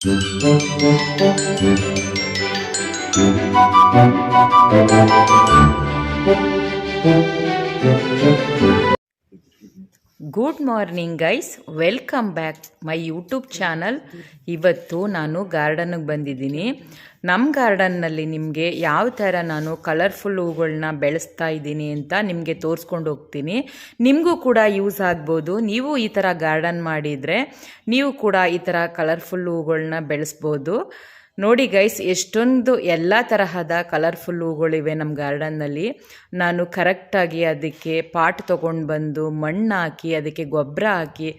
Thank you. Good morning guys welcome back my YouTube channel ಇವತ್ತು ನಾನು ಗಾರ್ಡನ್ಗೆ ಬಂದಿದ್ದೀನಿ. ನಮ್ಮ ಗಾರ್ಡನ್ನಲ್ಲಿ ನಿಮಗೆ ಯಾವ ಥರ ನಾನು ಕಲರ್ಫುಲ್ ಹೂಗಳನ್ನ ಬೆಳೆಸ್ತಾ ಇದ್ದೀನಿ ಅಂತ ನಿಮಗೆ ತೋರಿಸ್ಕೊಂಡು ಹೋಗ್ತೀನಿ. ನಿಮಗೂ ಕೂಡ ಯೂಸ್ ಆಗ್ಬೋದು. ನೀವು ಈ ಥರ ಗಾರ್ಡನ್ ಮಾಡಿದರೆ ನೀವು ಕೂಡ ಈ ಥರ ಕಲರ್ಫುಲ್ ಹೂಗಳನ್ನ ಬೆಳೆಸ್ಬೋದು. ನೋಡಿ ಗೈಸ್, ಎಷ್ಟೊಂದು ಎಲ್ಲ ತರಹದ ಕಲರ್ಫುಲ್ ಹೂಗಳಿವೆ ನಮ್ಮ ಗಾರ್ಡನ್ನಲ್ಲಿ ನಾನು ಕರೆಕ್ಟಾಗಿ ಅದಕ್ಕೆ ಪಾಟ್ ತೊಗೊಂಡು ಬಂದು ಮಣ್ಣು ಹಾಕಿ, ಅದಕ್ಕೆ ಗೊಬ್ಬರ ಹಾಕಿ,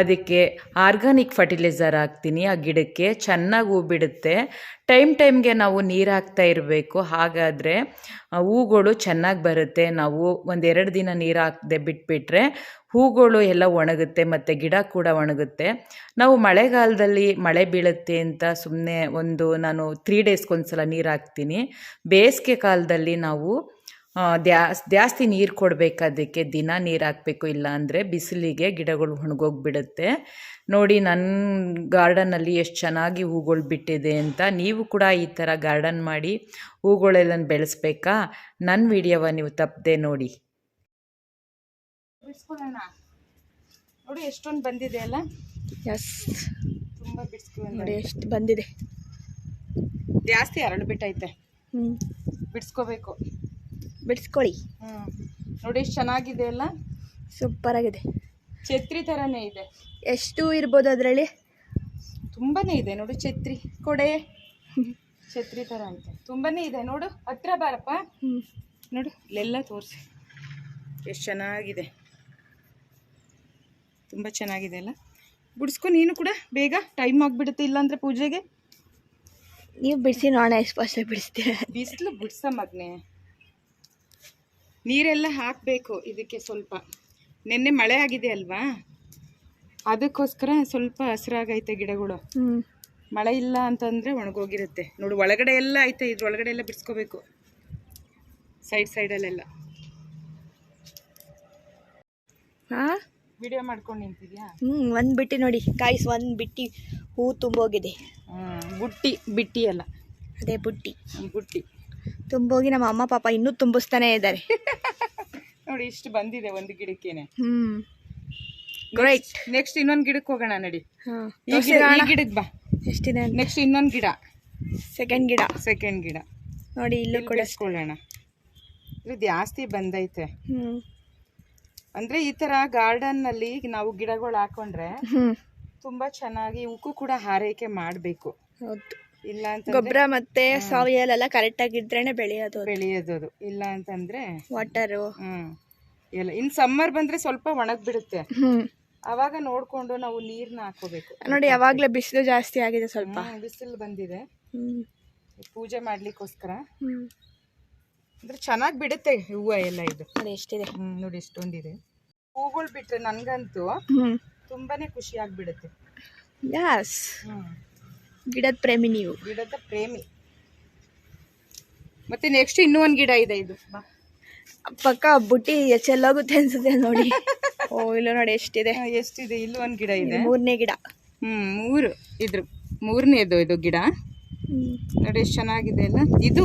ಅದಕ್ಕೆ ಆರ್ಗಾನಿಕ್ ಫರ್ಟಿಲೈಸರ್ ಹಾಕ್ತೀನಿ. ಆ ಗಿಡಕ್ಕೆ ಚೆನ್ನಾಗಿ ಹೂ ಬಿಡುತ್ತೆ. ಟೈಮ್ ಟೈಮ್ಗೆ ನಾವು ನೀರು ಹಾಕ್ತಾ ಇರಬೇಕು. ಹಾಗಾದರೆ ಹೂಗಳು ಚೆನ್ನಾಗಿ ಬರುತ್ತೆ. ನಾವು ಒಂದೆರಡು ದಿನ ನೀರು ಹಾಕದೆ ಬಿಟ್ಬಿಟ್ರೆ ಹೂಗಳು ಎಲ್ಲ ಒಣಗುತ್ತೆ ಮತ್ತು ಗಿಡ ಕೂಡ ಒಣಗುತ್ತೆ. ನಾವು ಮಳೆಗಾಲದಲ್ಲಿ ಮಳೆ ಬೀಳುತ್ತೆ ಅಂತ ಸುಮ್ಮನೆ ಒಂದು ನಾನು ತ್ರೀ ಡೇಸ್ಗೊಂದ್ಸಲ ನೀರು ಹಾಕ್ತೀನಿ. ಬೇಸಿಗೆ ಕಾಲದಲ್ಲಿ ನಾವು ದ್ಯಾಸ್ ಜಾಸ್ತಿ ನೀರು ಕೊಡಬೇಕು ಅದಕ್ಕೆ ದಿನ ನೀರು ಹಾಕಬೇಕು ಇಲ್ಲ ಅಂದರೆ ಬಿಸಿಲಿಗೆ ಗಿಡಗಳು ಒಣಗೋಗ್ಬಿಡುತ್ತೆ. ನೋಡಿ ನನ್ನ ಗಾರ್ಡನಲ್ಲಿ ಎಷ್ಟು ಚೆನ್ನಾಗಿ ಹೂಗಳು ಬಿಟ್ಟಿದೆ ಅಂತ ನೀವು ಕೂಡ ಈ ಥರ ಗಾರ್ಡನ್ ಮಾಡಿ ಹೂಗಳೆಲ್ಲ ಬೆಳೆಸ್ಬೇಕಾ? ನನ್ನ ವಿಡಿಯೋವ ನೀವು ತಪ್ಪದೆ ನೋಡಿ. ಬಿಡಿಸ್ಕೊಳ್ಳೋಣ ನೋಡಿ ಎಷ್ಟೊಂದು ಬಂದಿದೆ ಅಲ್ಲ? ಎಸ್ ತುಂಬ ನೋಡಿ ಎಷ್ಟು ಬಂದಿದೆ. ಜಾಸ್ತಿ ಹರಳು ಬಿಟ್ಟೈತೆ. ಹ್ಞೂ ಬಿಡಿಸ್ಕೋಬೇಕು. ಬಿಡಿಸ್ಕೊಳ್ಳಿ ಹ್ಮ್. ನೋಡಿ ಎಷ್ಟು ಚೆನ್ನಾಗಿದೆ ಅಲ್ಲ? ಸೂಪರ್ ಆಗಿದೆ. ಛತ್ರಿ ತರನೇ ಇದೆ. ಎಷ್ಟು ಇರ್ಬೋದು ಅದರಲ್ಲಿ. ತುಂಬಾನೇ ಇದೆ ನೋಡು ಛತ್ರಿ. ಕೊಡೆ. ಛತ್ರಿ ಥರ ಅಂತ. ತುಂಬಾನೇ ಇದೆ ನೋಡು. ಹತ್ರ ಬಾರಪ್ಪ. ಹ್ಞೂ ನೋಡು ಇಲ್ಲೆಲ್ಲ ತೋರಿಸಿ. ಎಷ್ಟು ಚೆನ್ನಾಗಿದೆ. ತುಂಬ ಚೆನ್ನಾಗಿದೆ ಅಲ್ಲ? ಬಿಡಿಸ್ಕೊ ನೀನು ಕೂಡ. ಬೇಗ. ಟೈಮ್ ಆಗಿಬಿಡುತ್ತೆ ಇಲ್ಲಾಂದ್ರೆ ಪೂಜೆಗೆ. ನೀವು ಬಿಡಿಸಿ ನಾಳೆ ಎಷ್ಟು ಫಸ್ಟ್ ಬಿಡಿಸ್ತೀರ ಬಿಸಿಲು ಬಿಡ್ಸ ಮಗ್ನೆ. ನೀರೆಲ್ಲ ಹಾಕಬೇಕು ಇದಕ್ಕೆ ಸ್ವಲ್ಪ. ನಿನ್ನೆ ಮಳೆ ಆಗಿದೆ ಅಲ್ವಾ? ಅದಕ್ಕೋಸ್ಕರ ಸ್ವಲ್ಪ ಹಸಿರಾಗೈತೆ ಗಿಡಗಳು. ಮಳೆ ಇಲ್ಲ ಅಂತಂದರೆ ಒಣಗೋಗಿರುತ್ತೆ. ನೋಡು ಒಳಗಡೆ ಎಲ್ಲ ಐತೆ ಇದ್ರ ಒಳಗಡೆ ಎಲ್ಲ ಬಿಡಿಸ್ಕೋಬೇಕು. ಸೈಡ್ ಸೈಡಲ್ಲೆಲ್ಲ. ಹಾಂ? ವಿಡಿಯೋ ಮಾಡ್ಕೊಂಡು ನಿಂತಿದ್ಯಾ? ಹ್ಞೂ ಒಂದು ಬಿಟ್ಟಿ ನೋಡಿ. ಕಾಯಿಸ್ ಒಂದು ಬಿಟ್ಟಿ. ಹೂ ತುಂಬೋಗಿದೆ. ಬುಟ್ಟಿ ಬಿಟ್ಟಿ ಅಲ್ಲ. ಅದೇ ಬುಟ್ಟಿ. ಬುಟ್ಟಿ. ತುಂಬೋಗಿ ನಮ್ಮ ಅಮ್ಮ ಪಾಪ ಇನ್ನೂ ತುಂಬಿಸ್ತಾನೆ ಇದ್ದಾರೆ. ನೋಡಿ ಇಷ್ಟು ಬಂದಿದೆ ಒಂದು ಗಿಡಕ್ಕೇನೆ. ಹ್ಞೂ ಗ್ರೇಟ್ ನೆಕ್ಸ್ಟ್ ಇನ್ನೊಂದು ಗಿಡಕ್ಕೆ ಹೋಗೋಣ ನಡಿ. ಈ ಗಿಡ ಈ ಗಿಡಕ್ಕೆ ಬಾ. ಎಷ್ಟಿದೆ ನೆಕ್ಸ್ಟ್ ಇನ್ನೊಂದು ಗಿಡ. ಸೆಕೆಂಡ್ ಗಿಡ. ಸೆಕೆಂಡ್ ಗಿಡ. ನೋಡಿ ಇಲ್ಲೂ ಕೂಡ ಬೆಳೆಸ್ಕೊಳ್ಳೋಣ ಇದು ಜಾಸ್ತಿ ಬಂದೈತೆ. ಹ್ಞೂ ಅಂದ್ರೆ ಈ ತರ ಗಾರ್ಡನ್ನಲ್ಲಿ ನಾವು ಗಿಡಗಳು ಹಾಕೊಂಡ್ರೆ ತುಂಬಾ ಚೆನ್ನಾಗಿ ಉಕ್ಕು ಕೂಡ ಹಾರೈಕೆ ಮಾಡಬೇಕು. ಹೌದು. ಇಲ್ಲ ಅಂತ ಗೊಬ್ಬರ ಮತ್ತೆ ಸಾವಯವೆಲ್ಲ ಕರೆಕ್ಟಾಗಿ ಇದ್ರೇನೆ ಬೆಳೆಯೋದು. ಬೆಳೆಯೋದು ಅದು. ಇಲ್ಲ ಅಂತಂದ್ರೆ ವಾಟರು ಹ್ಮ್. ಎಲ್ಲ ಇನ್ ಸಮ್ಮರ್ ಬಂದ್ರೆ ಸ್ವಲ್ಪ ಒಣಗ್ ಬಿಡುತ್ತೆ ಅವಾಗ ನೋಡ್ಕೊಂಡು ನಾವು ನೀರ್ನ ಹಾಕೋಬೇಕು ನೋಡಿ ಯಾವಾಗಲೇ ಬಿಸಿಲು ಜಾಸ್ತಿ ಆಗಿದೆ ಸ್ವಲ್ಪ. ಬಿಸಿಲು ಬಂದಿದೆ. ಪೂಜೆ ಮಾಡ್ಲಿಕ್ಕೋಸ್ಕರ. ಅಂದ್ರೆ ಚೆನ್ನಾಗಿ ಬಿಡುತ್ತೆ ಹೂವು ಎಲ್ಲ ಇದು. ನೋಡಿ ಎಷ್ಟಿದೆ. ಹ್ಮ್ ನೋಡಿ ಎಷ್ಟೊಂದಿದೆ. ಹೂಗಳು ಬಿಟ್ರೆ ನನ್ಗಂತೂ ತುಂಬಾನೇ ಖುಷಿ ಆಗ್ಬಿಡುತ್ತೆ ಯಾಸ್ ಗಿಡದ ಪ್ರೇಮಿ ನೀವು. ಗಿಡದ ಪ್ರೇಮಿ. ಮತ್ತೆ ನೆಕ್ಸ್ಟ್ ಇನ್ನೂ ಒಂದು ಗಿಡ ಇದೆ ಇದು. ಪಕ್ಕ ಬುಟ್ಟಿ ಚೆಲ್ಲೋಗುತ್ತೆ ಅನ್ಸುತ್ತೆ ನೋಡಿ. ಓ ಇಲ್ಲ ನೋಡಿ ಎಷ್ಟಿದೆ? ಎಷ್ಟಿದೆ? ಇಲ್ಲೂ ಒಂದು ಗಿಡ ಇದೆ. ಮೂರನೇ ಗಿಡ. ಹ್ಮ್ ಮೂರು. ಇದ್ರ ಮೂರನೇದು ಇದು ಗಿಡ. ನೋಡಿ ಎಷ್ಟು ಚೆನ್ನಾಗಿದೆ ಅಲ್ಲ ಇದು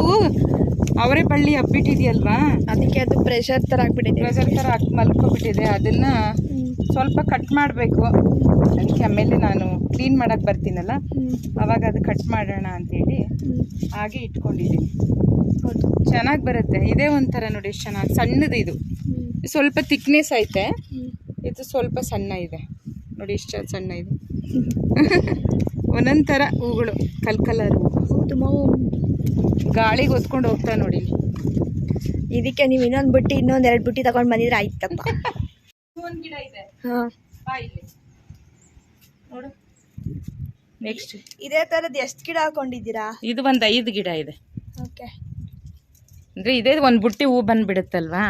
ಅವರೇ ಬಳ್ಳಿ ಹಬ್ಬಿಟ್ಟಿದೆಯಲ್ವಾ? ಅದಕ್ಕೆ ಅದು ಪ್ರೆಷರ್ ತರ ಹಾಕ್ಬಿಟ್ಟಿದೆ ಪ್ರೆಷರ್ ಥರ ಹಾಕಿ ಮಲ್ಕೊಬಿಟ್ಟಿದೆ. ಅದನ್ನ. ಸ್ವಲ್ಪ ಕಟ್ ಮಾಡಬೇಕು. ಅದಕ್ಕೆ ಆಮೇಲೆ ನಾನು ಕ್ಲೀನ್ ಮಾಡೋಕ್ಕೆ ಬರ್ತೀನಲ್ಲ ಅವಾಗ ಅದು ಕಟ್ ಮಾಡೋಣ ಅಂತೇಳಿ. ಹಾಗೆ ಇಟ್ಕೊಂಡಿದ್ದೀನಿ. ಹೌದು ಚೆನ್ನಾಗಿ ಬರುತ್ತೆ. ಇದೇ ಒಂಥರ ನೋಡಿ ಎಷ್ಟು ಚೆನ್ನಾಗಿ ಸಣ್ಣದು ಇದು. ಸ್ವಲ್ಪ ತಿಕ್ನೆಸ್ ಐತೆ. ಇದು ಸ್ವಲ್ಪ ಸಣ್ಣ ಇದೆ. ನೋಡಿ ಎಷ್ಟು ಸಣ್ಣ ಇದೆ. ಒಂದೊಂದು ಥರ ಹೂಗಳು ಕಲ್ ಕಲರ್ ಹೂವು ಗಾಳಿಗೆ ಹೊತ್ಕೊಂಡು ಹೋಗ್ತಾ ನೋಡಿ ಇದಕ್ಕೆ ನೀವು ಇನ್ನೊಂದು ಬುಟ್ಟಿ ಇನ್ನೊಂದು ಎರಡು ಬುಟ್ಟಿ ತಗೊಂಡು ಬಂದಿದ್ರೆ ಆಯ್ತಪ್ಪ. ಒಂದು ಗಿಡ ಇದೆ. ಬಾ ಇಲ್ಲಿ. ನೋಡು. ನೆಕ್ಸ್ಟ್ ಇದೇ ತರದ್ ಎಷ್ಟು ಗಿಡ ಹಾಕೊಂಡಿದ್ದೀರಾ? ಇದು ಒಂದ್ ಐದು ಗಿಡ ಇದೆ. ಓಕೆ. ಅಂದ್ರೆ ಇದೇ ಒಂದು ಬುಟ್ಟಿ ಹೂ ಬಂದ್ಬಿಡುತ್ತಲ್ವಾ?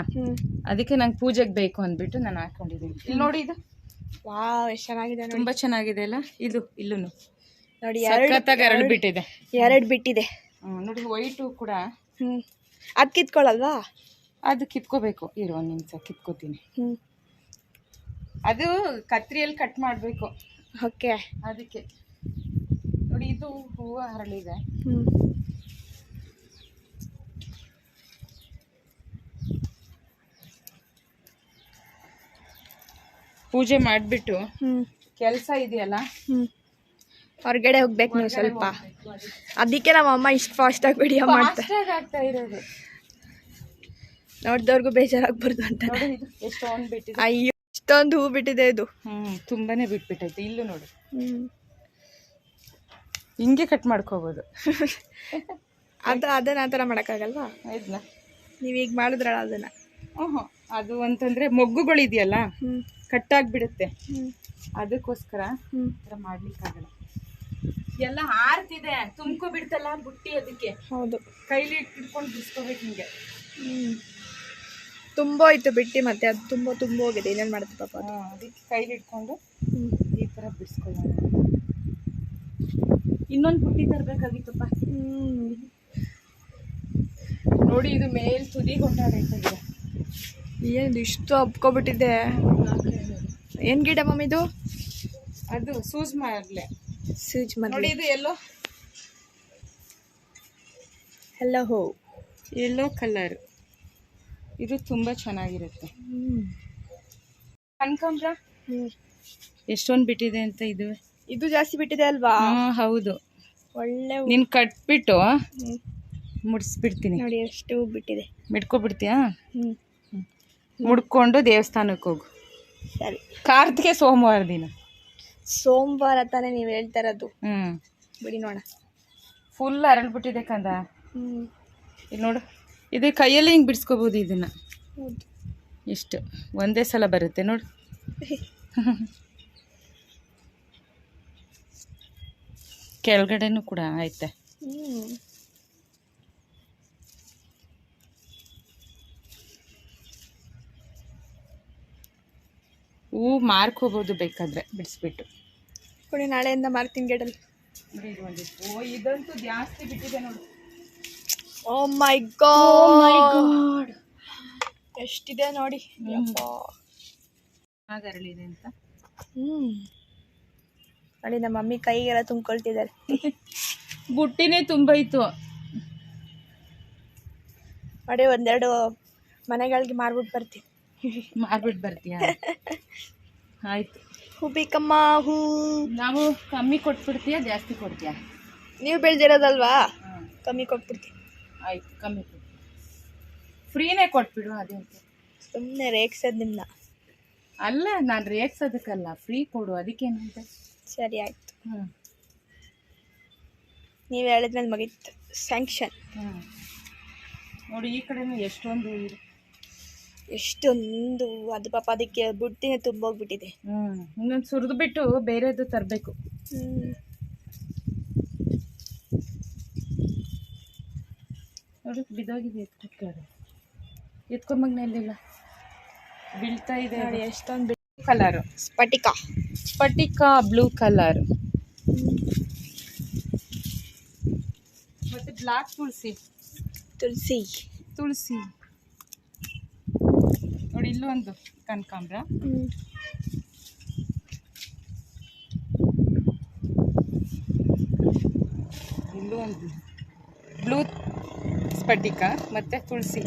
ಅದಕ್ಕೆ ನಂಗೆ ಪೂಜೆಗೆ ಬೇಕು ಅಂದ್ಬಿಟ್ಟು ನಾನು ಹಾಕೊಂಡಿದ್ದೀನಿ. ಇಲ್ಲಿ ನೋಡಿ ಇದು. ವಾವ್ ಎಷ್ಟು ಚೆನ್ನಾಗಿದೆ ನೋಡಿ. ತುಂಬಾ ಚೆನ್ನಾಗಿದೆ ಅಲ್ಲ? ಇದು ಇಲ್ಲೂ ನೋಡಿ ಎರಡು ಸಖತ್ತಾಗಿ ಬಿಟ್ಟಿದೆ. ಎರಡು ಬಿಟ್ಟಿದೆ. ಹ್ಮ್, ನೋಡಿ ವೈಟು ಕೂಡ. ಹ್ಮ್. ಅದ್ ಕಿತ್ಕೊಳ್ಳಲ್ವಾ ಅದು ಕಿತ್ಕೋಬೇಕು. ಇರೋ ನಿಮ್ಸ ನಿಮಿಷ ಕಿತ್ಕೋತೀನಿ. ಹ್ಮ್. ಅದು ಕತ್ರಿಯಲ್ಲಿ ಕಟ್ ಮಾಡಬೇಕು. ಓಕೆ. ಅದಕ್ಕೆ. ನೋಡಿ ಇದು ಹೂವು ಹರಳಿದೆ. ಪೂಜೆ ಮಾಡಿಬಿಟ್ಟು ಕೆಲಸ ಇದೆಯಲ್ಲ? ಹೊರಗಡೆ ಹೋಗ್ಬೇಕು ನೀವು ಸ್ವಲ್ಪ. ಅದಕ್ಕೆ. ನಮ್ಮ ಅಮ್ಮ ಇಷ್ಟು ಫಾಸ್ಟಾಗಿ ವಿಡಿಯೋ ಮಾಡ್ತಾರೆ ಇರೋದು. ನೋಡ್ದವ್ರಿಗೂ ಬೇಜಾರಾಗ್ಬಾರ್ದು ಅಂತ. ಅಯ್ಯೋ. ಇಷ್ಟೊಂದು ಹೂ ಬಿಟ್ಟಿದೆ ಇದು. ಹ್ಮ್ ತುಂಬಾನೇ ಬಿಟ್ಬಿಟ್ಟೈತೆ. ಇಲ್ಲೂ ನೋಡು. ಹಿಂಗೆ ಕಟ್ ಮಾಡ್ಕೋಬಹುದು ಅದ ಅದನ್ನ ಆ ಥರ ಮಾಡೋಕ್ಕಾಗಲ್ವಾ? ನೀವ್ ನೀವು ಈಗ ಮಾಡಿದ್ರಲ್ಲ ಅದನ್ನ. ಹ್ಞೂ ಅದು ಅಂತಂದ್ರೆ ಮೊಗ್ಗುಗಳಿದೆಯಲ್ಲ ಹ್ಞೂ ಕಟ್ಟಾಗ್ಬಿಡುತ್ತೆ ಅದಕ್ಕೋಸ್ಕರ ಈ ಥರ ಮಾಡ್ಲಿಕ್ಕಾಗಲ್ಲ. ಎಲ್ಲ ಆರ್ತಿದೆ ತುಂಬ್ಕೊ ಬಿಡ್ತಲ್ಲ ಬುಟ್ಟಿ ಅದಕ್ಕೆ. ಹೌದು. ಕೈಲಿ ಇಟ್ಕೊಂಡು ಬಿಸ್ಕೋಬೇಕು ಹಿಂಗೆ. ಹ್ಞೂ ತುಂಬೋಯ್ತು ಬಿಟ್ಟು ಮತ್ತೆ ಅದು ತುಂಬ ತುಂಬ ಹೋಗಿದೆ. ಇನ್ನೇನು ಮಾಡುತ್ತೆ ಪಾಪ ಅದು? ಹಾ, ಅದಕ್ಕೆ ಕೈಲಿ ಇಟ್ಕೊಂಡು ಈ ಥರ ಬಿಡಿಸ್ಕೊಳ್ಳೋಣ. ಇನ್ನೊಂದು ಬುಟ್ಟಿ ತರಬೇಕಾಗಿತ್ತಪ್ಪ. ನೋಡಿ ಇದು ಮೇಲ್ ತುದಿ ಕೊಂಡಾಡೈತೆ ಗಿಡ ಏನು ಇಷ್ಟು ಹಬ್ಕೊಬಿಟ್ಟಿದೆ ಏನು ಗಿಡ ಮಮ್ಮಿದು ಅದು ಸೂಸ್ ಮಾಡಲೆ. ಸೂಜ್ ನೋಡಿ ಇದು ಎಲ್ಲೋ? ಎಲ್ಲೋ ಹೋ ಎಲ್ಲೋ ಕಲರ್ ಇದು ತುಂಬಾ ಚೆನ್ನಾಗಿರುತ್ತೆ. ಹ್ಞೂ ಕನಕಾಂಬ್ರ? ಹ್ಞೂ ಎಷ್ಟೊಂದು ಬಿಟ್ಟಿದೆ ಅಂತ ಇದು ಇದು ಜಾಸ್ತಿ ಬಿಟ್ಟಿದೆ ಅಲ್ವಾ? ಹೌದು. ಒಳ್ಳೆ ನೀನು ಕಟ್ಬಿಟ್ಟು ಹ್ಞೂ ಮುಡಿಸ್ಬಿಡ್ತೀನಿ. ನೋಡಿ ಎಷ್ಟು ಬಿಟ್ಟಿದೆ. ಮಿಡ್ಕೊಬಿಡ್ತೀಯಾ? ಹ್ಞೂ ಮುಡ್ಕೊಂಡು ದೇವಸ್ಥಾನಕ್ಕೆ ಹೋಗು. ಸರಿ. ಕಾರ್ತಿಕೆ ಸೋಮವಾರ ದಿನ. ಸೋಮವಾರ ತಾನೇ ನೀವು ಹೇಳ್ತಾ ಇರೋದು. ಹ್ಮ್. ಬಿಡಿ ನೋಡ ಫುಲ್ ಅರಳ್ಬಿಟ್ಟಿದೆ ಕಂದ. ಹ್ಞೂ ಇಲ್ಲಿ ನೋಡು. ಇದು ಕೈಯಲ್ಲಿ ಹಿಂಗೆ ಬಿಡಿಸ್ಕೋಬೋದು ಇದನ್ನ. ಇಷ್ಟು. ಒಂದೇ ಸಲ ಬರುತ್ತೆ ನೋಡಿ. ಕೆಳಗಡೆನೂ ಕೂಡ ಐತೆ ಹೂ ಮಾರ್ಕೋಬೋದು ಬೇಕಾದ್ರೆ ಬಿಡಿಸ್ಬಿಟ್ಟು. ಕೊಡಿ ನಾಳೆಯಿಂದ ಮಾರ್ತೀನಿ ಗಿಡಲ್ಲಿ ಓ ಇದಂತೂ ಜಾಸ್ತಿ ಬಿಟ್ಟಿದೆ ನೋಡು. ಓ ಮೈ ಗಾಡ್ ಎಷ್ಟಿದೆ ನೋಡಿ. ಅಂತ. ಹ್ಮ್. ನೋಡಿ ನಮ್ಮ ಮಮ್ಮಿ ಕೈಗೆಲ್ಲ ತುಂಬ್ಕೊಳ್ತಿದ್ದಾರೆ. ಬುಟ್ಟಿನೇ ತುಂಬೈತು ನೋಡಿ ಒಂದೆರಡು ಮನೆಗಳಿಗೆ ಮಾರ್ಬಿಟ್ಟು ಬರ್ತೀನಿ. ಮಾರ್ಬಿಟ್ಟು ಬರ್ತೀಯಾ? ಆಯ್ತು. ಹೂ ಬೇಕಮ್ಮ ಹೂ. ನಾವು ಕಮ್ಮಿ ಕೊಟ್ಬಿಡ್ತೀಯಾ ಜಾಸ್ತಿ ಕೊಡ್ತೀಯಾ? ನೀವು ಬೆಳೆದಿರೋದಲ್ವಾ? ಕಮ್ಮಿ ಕೊಟ್ಬಿಡ್ತೀನಿ. ಆಯ್ತು ಕಮ್ಮಿ ಕೊಡು. ಫ್ರೀನೇ ಕೊಟ್ಬಿಡು ಅದೇ ಸುಮ್ಮನೆ ರೇಗ್ಸೋದು ನಿಮ್ಮನ್ನ ಅಲ್ಲ ನಾನು ರೇಗ್ಸೋದಕ್ಕಲ್ಲ ಫ್ರೀ ಕೊಡು ಅದಕ್ಕೇನಂತೆ ಸರಿ ಆಯ್ತು. ಹ್ಞೂ ನೀವು ಹೇಳಿದ್ಮೇಲೆ ಮಗಿತ್ತು ಸ್ಯಾಂಕ್ಷನ್ ಹ್ಞೂ ನೋಡಿ ಈ ಕಡೆನೂ ಎಷ್ಟೊಂದು ಇದೆ. ಎಷ್ಟೊಂದು ಅದು ಪಾಪ ಅದಕ್ಕೆ ಬುಟ್ಟಿನೇ ತುಂಬೋಗ್ಬಿಟ್ಟಿದೆ. ಹ್ಞೂ ಇನ್ನೊಂದು ಸುರಿದು ಬಿಟ್ಟು ಬೇರೆದು ತರಬೇಕು. ಹ್ಞೂ ನೋಡಿ ಬಿದ್ದೋಗಿದೆ ಎತ್ಕೊಂಡು ಎತ್ಕೊಂಬಗ್ನೆಲ್ಲ ಬೀಳ್ತಾ ಇದೆ. ನೋಡಿ ಎಷ್ಟೊಂದು ಕಲರು ಸ್ಫಟಿಕ. ಸ್ಫಟಿಕ ಬ್ಲೂ ಕಲರ್. ಮತ್ತೆ ಬ್ಲಾಕ್ ತುಳಸಿ. ತುಳಸಿ. ತುಳಸಿ. ನೋಡಿ ಇಲ್ಲೊಂದು ಒಂದು ಕನಕಾಂಬ್ರ. ಇಲ್ಲೂ ಒಂದು ಬ್ಲೂ ಸ್ಫಟಿಕ ಮತ್ತೆ ತುಳಸಿ.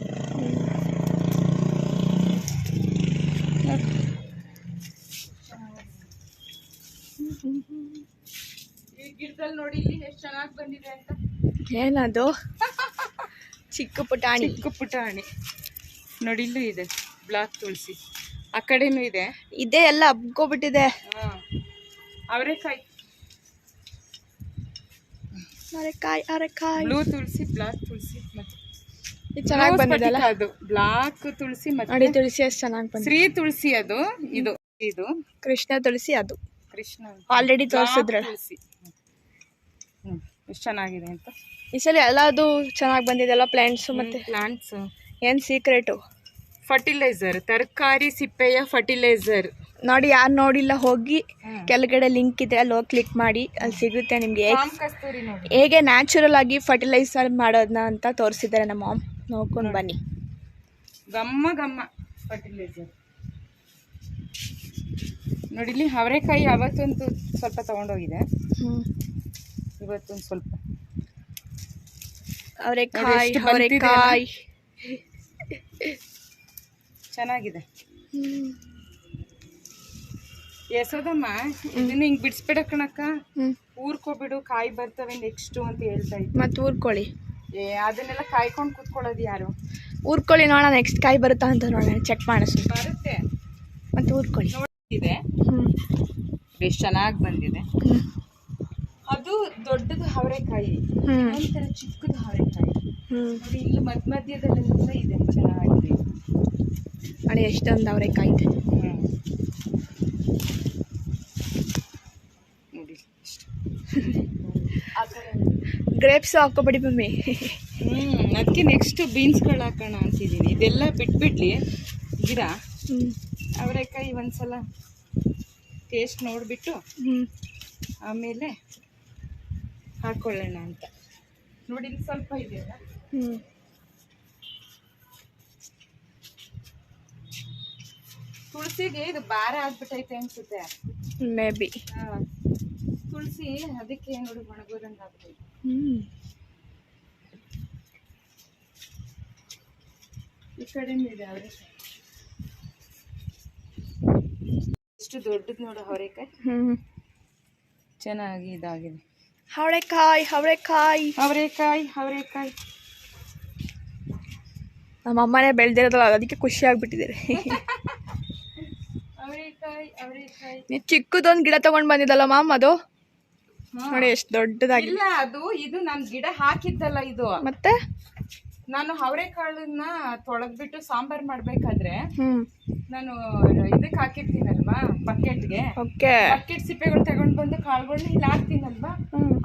ಗಿಡದಲ್ಲಿ ನೋಡಿ ಇಲ್ಲಿ ಎಷ್ಟು ಚೆನ್ನಾಗಿ ಬಂದಿದೆ ಅಂತ. ಏನದು? ಚಿಕ್ಕ ಪುಟಾಣಿ. ಚಿಕ್ಕ ಪುಟಾಣಿ. ನೋಡಿ ಇಲ್ಲೂ ಇದೆ ಬ್ಲಾಕ್ ತುಳಸಿ. ಆ ಕಡೆನೂ ಇದೆ. ಇದೇ ಎಲ್ಲ ಹಬ್ಕೊಬಿಟ್ಟಿದೆ. ಅವರೆಕಾಯಿ. ಅರೆಕಾಯಿ ಅರೆಕಾಯಿ ಬ್ಲೂ ತುಳಸಿ ಬ್ಲಾಕ್ ತುಳಸಿ. ಚೆನ್ನಾಗಿ Blue ಅದು ಬ್ಲಾಕ್ ತುಳಸಿ ಮತ್ತೆ ತುಳಸಿ ಅಷ್ಟು ಚೆನ್ನಾಗಿ ಬಂದಿದೆ. ಶ್ರೀ ತುಳಸಿ ಅದು. ಇದು ಇದು. ಕೃಷ್ಣ ತುಳಸಿ ಅದು. ಕೃಷ್ಣ ಆಲ್ರೆಡಿ ತೋರಿಸಿದ್ರಲ್ಲ. ತುಳಸಿ. ಎಷ್ಟು ಚೆನ್ನಾಗಿದೆ ಅಂತ. ಈ ಸಲ ಎಲ್ಲದು ಚೆನ್ನಾಗಿ ಬಂದಿದೆಲ್ಲ ಪ್ಲಾಂಟ್ಸು ಮತ್ತೆ? ಪ್ಲಾಂಟ್ಸ್ ಏನು ಸೀಕ್ರೆಟು ಫರ್ಟಿಲೈಸರ್ ತರಕಾರಿ ಸಿಪ್ಪೆಯ ಫರ್ಟಿಲೈಸರ್ ನೋಡಿ ಯಾರು ನೋಡಿಲ್ಲ ಹೋಗಿ ಕೆಳಗಡೆ ಲಿಂಕ್ ಇದೆ ಅಲ್ಲಿ ಹೋಗಿ ಕ್ಲಿಕ್ ಮಾಡಿ ಅಲ್ಲಿ ಸಿಗುತ್ತೆ ನಿಮಗೆ. ಹೇಗೆ ನ್ಯಾಚುರಲ್ ಆಗಿ ಫರ್ಟಿಲೈಸರ್ ಮಾಡೋದನ್ನ ಅಂತ ತೋರಿಸಿದ್ದಾರೆ ನಮ್ಮ ಮಾಮ್ ನೋಡ್ಕೊಂಡು ಬನ್ನಿ. ಗಮ್ಮ ಗಮ್ಮ. ಫರ್ಟಿಲೈಸರ್ ನೋಡಿಲಿ ಅವರೆಕಾಯಿ ಅವತ್ತೊಂದು ಸ್ವಲ್ಪ ತಗೊಂಡೋಗಿದೆ. ಹ್ಮ್. ಇವತ್ತೊಂದು ಸ್ವಲ್ಪ. ಅವರೆಕಾಯಿ ಅವರೆಕಾಯಿ. ಚೆನ್ನಾಗಿದೆ. ಯಶೋದಮ್ಮ ಇದನ್ನ ಹಿಂಗ್ ಬಿಡಿಸ್ಬೇಡ ಕಣಕ್ಕ. ಊರ್ಕೋಬಿಡು ಕಾಯಿ ಬರ್ತವೆ ನೆಕ್ಸ್ಟ್ ಅಂತ ಹೇಳ್ತಾ ಇದ್ದೆ. ಮತ್ತೆ ಊರ್ಕೊಳ್ಳಿ. ಏ ಅದನ್ನೆಲ್ಲ ಕಾಯ್ಕೊಂಡು ಕುತ್ಕೊಳ್ಳೋದು ಯಾರು? ಊರ್ಕೊಳ್ಳಿ ನೋಡೋಣ ನೆಕ್ಸ್ಟ್ ಕಾಯಿ ಬರುತ್ತಾ ಅಂತ ನೋಡೋಣ ಚೆಕ್ ಮಾಡಿಸ್ ಬರುತ್ತೆ. ಮತ್ತೆ ಊರ್ಕೊಳ್ಳಿ. ಇದೆ ಹ್ಮ್. ಎಷ್ಟು ಚೆನ್ನಾಗಿ ಬಂದಿದೆ. ಅದು ದೊಡ್ಡದು ಅವರೆಕಾಯಿ ಒಂಥರ ಚಿಕ್ಕದು ಅವರೆಕಾಯಿ ಇಲ್ಲಿ ಮಧ್ಯ ಮಧ್ಯದಲ್ಲೆಲ್ಲ ಇದೆ ಚೆನ್ನಾಗಿದೆ. ನೋಡಿ ಎಷ್ಟೊಂದು ಅವರೆಕಾಯಿ ಇದೆ ಹ್ಮ್. ನೋಡಿ ಇಷ್ಟು. ಆ ಕಡೆ ಗ್ರೇಪ್ಸ್ ಹಾಕೋಬೇಡಿ ಮಮ್ಮಿ. ಹ್ಮ್ ಅದಕ್ಕೆ ನೆಕ್ಸ್ಟ್ ಬೀನ್ಸ್ಗಳು ಹಾಕೋಣ ಅಂತಿದ್ದೀನಿ ಇದೆಲ್ಲ ಬಿಟ್ಬಿಡ್ಲಿ. ಗಿಡ ಹ್ಞೂ ಅವರೆಕಾಯಿ ಒಂದ್ಸಲ ಟೇಸ್ಟ್ ನೋಡಿಬಿಟ್ಟು ಹ್ಞೂ ಆಮೇಲೆ ಹಾಕೊಳ್ಳೋಣ ಅಂತ. ನೋಡಿ ಸ್ವಲ್ಪ ಇದೆಯಲ್ಲ? ಹ್ಞೂ ತುಳಸಿಗೆ ಇದು ಭಾರ ಆಗ್ಬಿಟ್ಟೈತೆ ಅನ್ಸುತ್ತೆ. ಮೇ ಬಿ ತುಳಸಿ ಅದಕ್ಕೆ ನೋಡಿ ಒಣಗೋದಂಗೆ ಆಗ್ತೈತೆ ಹ್ಞೂ ಈ ಕಡೆನೂ ಇದೆ ಅವರೆಕಾಯಿ ಎಷ್ಟು ದೊಡ್ಡದು ನೋಡು ಅವರೆಕಾಯಿ. ಹ್ಞೂ ಚೆನ್ನಾಗಿ ಇದಾಗಿದೆ. ಅವರೆಕಾಯಿ ಅವರೆಕಾಯಿ. ಅವರೆಕಾಯಿ ಅವರೆಕಾಯಿ. ನಮ್ಮ ಅಮ್ಮನೇ ಬೆಳೆದಿರೋದಲ್ಲ ಅದಕ್ಕೆ ಖುಷಿ ಆಗ್ಬಿಟ್ಟಿದ್ದಾರೆ. ಅವರೆಕಾಯಿ ಅವರೆಕಾಯಿ. ನೀವು ಚಿಕ್ಕದೊಂದು ಗಿಡ ತಗೊಂಡು ಬಂದಿದ್ದಲ್ಲ ಮಾಮ್ ಅದು? ನೋಡಿ ಎಷ್ಟು ದೊಡ್ಡದಾಗಿ ಇಲ್ಲ ಅದು ಇದು ನಾನು ಗಿಡ ಹಾಕಿದ್ದಲ್ಲ ಇದು. ಮತ್ತೆ? ನಾನು ಅವರೆಕಾಳನ್ನ ತೊಳೆದ್ಬಿಟ್ಟು ಸಾಂಬಾರ್ ಮಾಡ್ಬೇಕಾದ್ರೆ ನಾನು ಇದಕ್ಕೆ ಹಾಕಿರ್ತೀನಲ್ವಾ ಬಕೆಟ್ಗೆ? ಬಕೆಟ್ ಸಿಪ್ಪೆಗಳು ತಗೊಂಡ್ ಬಂದು ಕಾಳುಗಳನ್ನ ಇಲ್ಲಿ ಹಾಕ್ತೀನಲ್ವಾ?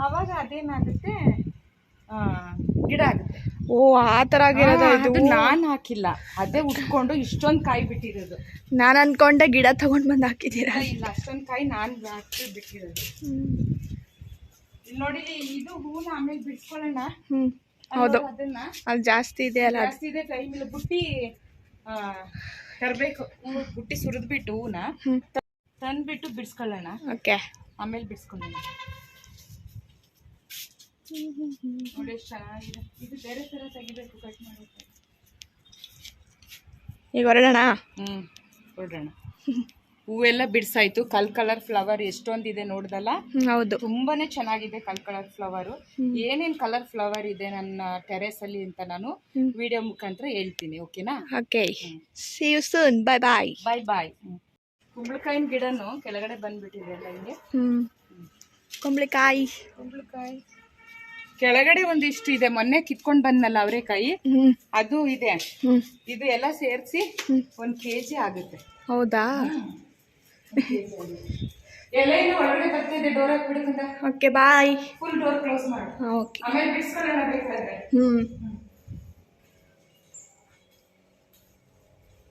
ಅವಾಗ ಅದೇನಾಗುತ್ತೆ? ಗಿಡ ಆಗುತ್ತೆ. ಓ ಆ ತರ ಆಗಿರೋದು ನಾನ್ ಹಾಕಿಲ್ಲ. ಅದೇ ಉಟ್ಕೊಂಡು ಇಷ್ಟೊಂದ್ ಕಾಯಿ ಬಿಟ್ಟಿರೋದು. ನಾನು ಅನ್ಕೊಂಡೆ ಗಿಡ ತಗೊಂಡ್ ಬಂದು ಹಾಕಿದ್ದೀರಾ? ಇಲ್ಲ, ಅಷ್ಟೊಂದು ಕಾಯಿ ನಾನ್ ಹಾಕಿ ಬಿಟ್ಟಿರೋದು. ನೋಡಿ ಇದು ಹೂನ ಆಮೇಲೆ ಬಿಡ್ಸ್ಕೊಳ್ಳೋಣ ಹ್ಞೂ ಹೌದು. ಅದನ್ನ ಅದು ಜಾಸ್ತಿ ಇದೆ ಅಲ್ಲ ಜಾಸ್ತಿ ಇದೆ ಟೈಮ್ ಇಲ್ಲ. ಬುಟ್ಟಿ ತರ್ಬೇಕು. ಬುಟ್ಟಿ ಸುರಿದ್ಬಿಟ್ಟು ಹೂನ ತಂದ್ಬಿಟ್ಟು ಬಿಡ್ಸ್ಕೊಳ್ಳೋಣ. ಓಕೆ. ಆಮೇಲೆ ಬಿಡ್ಸ್ಕೊಳ್ಳೋಣ. ನೋಡಿ ಎಷ್ಟು ಚೆನ್ನಾಗಿದೆ. ಇದು ಬೇರೆ ಥರ ತೆಗಿಬೇಕು ಕಟ್ ಮಾಡೋಕೆ ಈಗ ಹೊರಡೋಣ? ಹ್ಞೂ ಹೊರಡೋಣ. ಹೂವೆಲ್ಲ ಬಿಡ್ಸಾಯ್ತು. ಕಲ್ ಕಲರ್ ಫ್ಲವರ್ ಎಷ್ಟೊಂದಿದೆ ನೋಡ್ದಲ್ಲ? ಹೌದು. ತುಂಬಾನೇ ಚೆನ್ನಾಗಿದೆ ಕಲ್ ಕಲರ್ ಫ್ಲವರ್. ಏನೇನ್ ಕಲರ್ ಫ್ಲವರ್ ಇದೆ ನನ್ನ ಟೆರೆಸ್ ಅಲ್ಲಿ ಅಂತ ನಾನು. ವಿಡಿಯೋ ಮುಖಾಂತರ ಹೇಳ್ತೀನಿ ಓಕೆನಾ? Okay. See you soon bye bye bye bye ಕುಂಬಳಕಾಯಿನ ಗಿಡನು ಕೆಳಗಡೆ ಬಂದ್ಬಿಟ್ಟಿದೆ ಎಲ್ಲ ಹಿಂಗೆ? ಕುಂಬಳಕಾಯಿ. ಕುಂಬಳಕಾಯಿ. ಕೆಳಗಡೆ ಒಂದಿಷ್ಟು ಇದೆ. ಮೊನ್ನೆ ಕಿತ್ಕೊಂಡ್ ಬಂದ್ನಲ್ಲ ಅವರೇಕಾಯಿ? ಅದು ಇದೆ. ಇದು ಎಲ್ಲ ಸೇರಿಸಿ. ಒಂದ್ ಕೆಜಿ ಆಗುತ್ತೆ. ಹೌದಾ? ಎಲೆನು ಒಳಗಡೆ ಬರ್ತಿದೆ door ಹಾಕ್ಬಿಡಕ್ಕಂತ okay bye full door close ಮಾಡಿ. ಓಕೆ ಆಮೇಲೆ ಬಿಡಿಸ್ಕೊಳ್ಳೋಣ ಬೇಕಾದ್ರೆ. ಹ್ಞೂ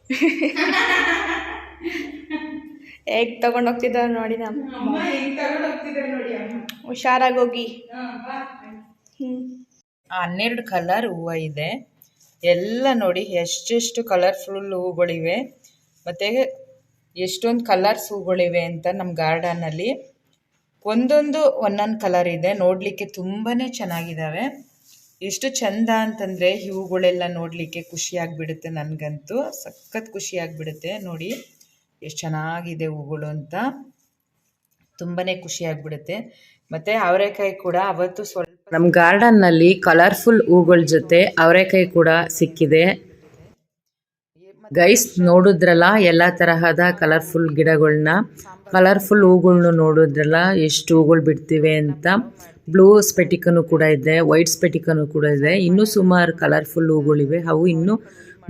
ಹೇಗೆ ತಗೊಂಡು ಹೋಗ್ತಿದ್ದಾರೆ ನೋಡಿ ನಮ್ಮ ಅಮ್ಮ ಹಿಂಗ್ ತಗೊಂಡ್ ಹೋಗ್ತಿದ್ದಾರೆ ನೋಡಿ ಅಮ್ಮ. ಹುಷಾರಾಗಿ ಹೋಗಿ ಹಾ, ಬಾ. ಹ್ಞೂ ಹನ್ನೆರಡು ಕಲರ್ ಹೂವು ಇದೆ. ಎಲ್ಲ ನೋಡಿ ಎಷ್ಟೆಷ್ಟು ಕಲರ್ಫುಲ್ ಹೂಗಳಿವೆ. ಮತ್ತು ಎಷ್ಟೊಂದು ಕಲರ್ಸ್ ಹೂಗಳಿವೆ ಅಂತ ನಮ್ಮ ಗಾರ್ಡನಲ್ಲಿ ಒಂದೊಂದು ಒಂದೊಂದು ಕಲರ್ ಇದೆ, ನೋಡಲಿಕ್ಕೆ ತುಂಬಾ ಚೆನ್ನಾಗಿದ್ದಾವೆ ಎಷ್ಟು ಚಂದ ಅಂತಂದರೆ ಹೂಗಳೆಲ್ಲ ನೋಡಲಿಕ್ಕೆ ಖುಷಿಯಾಗಿಬಿಡುತ್ತೆ ನನಗಂತೂ. ಸಖತ್ ಖುಷಿಯಾಗಿಬಿಡುತ್ತೆ. ನೋಡಿ, ಎಷ್ಟು ಚೆನ್ನಾಗಿದೆ ಹೂಗಳು ಅಂತ. ತುಂಬಾ ಖುಷಿಯಾಗಿಬಿಡುತ್ತೆ. ಮತ್ತು ಅವರೆಕಾಯಿ ಕೂಡ ಅವತ್ತು ಸ್ವಲ್ಪ ನಮ್ಮ ಗಾರ್ಡನ್ನಲ್ಲಿ ಕಲರ್ಫುಲ್ ಹೂಗಳ ಜೊತೆ ಅವರೆಕಾಯಿ ಕೂಡ ಸಿಕ್ಕಿದೆ. ಗೈಸ್ ನೋಡಿದ್ರಲ್ಲ, ಎಲ್ಲ ತರಹದ ಕಲರ್ಫುಲ್ ಗಿಡಗಳನ್ನ ಕಲರ್ಫುಲ್ ಹೂಗಳ್ನು ನೋಡಿದ್ರಲ್ಲ, ಎಷ್ಟು ಹೂಗಳು ಬಿಡ್ತಿವೆ ಅಂತ. ಬ್ಲೂ ಸ್ಪೆಟಿಕನು ಕೂಡ ಇದೆ ವೈಟ್ ಸ್ಪೆಟಿಕನು ಕೂಡ ಇದೆ. ಇನ್ನೂ ಸುಮಾರು ಕಲರ್ಫುಲ್ ಹೂಗಳಿವೆ. ಅವು ಇನ್ನೂ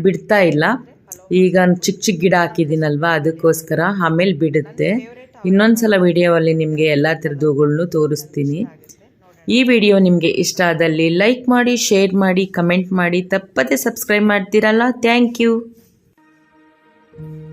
ಬಿಡ್ತಾ ಇಲ್ಲ. ಈಗ ಚಿಕ್ಕ ಚಿಕ್ಕ ಗಿಡ ಹಾಕಿದ್ದೀನಲ್ವಾ, ಅದಕ್ಕೋಸ್ಕರ ಆಮೇಲೆ ಬಿಡುತ್ತೆ. ಇನ್ನೊಂದ್ಸಲ ವಿಡಿಯೋವಲ್ಲಿ ನಿಮಗೆ ಎಲ್ಲ ಥರದ ಹೂಗಳ್ನು ತೋರಿಸ್ತೀನಿ. ಈ ವಿಡಿಯೋ ನಿಮಗೆ ಇಷ್ಟ ಆದಲ್ಲಿ ಲೈಕ್ ಮಾಡಿ, ಶೇರ್ ಮಾಡಿ, ಕಮೆಂಟ್ ಮಾಡಿ, ತಪ್ಪದೆ ಸಬ್ಸ್ಕ್ರೈಬ್ ಮಾಡ್ತೀರಲ್ಲ? Thank you. Mm-hmm.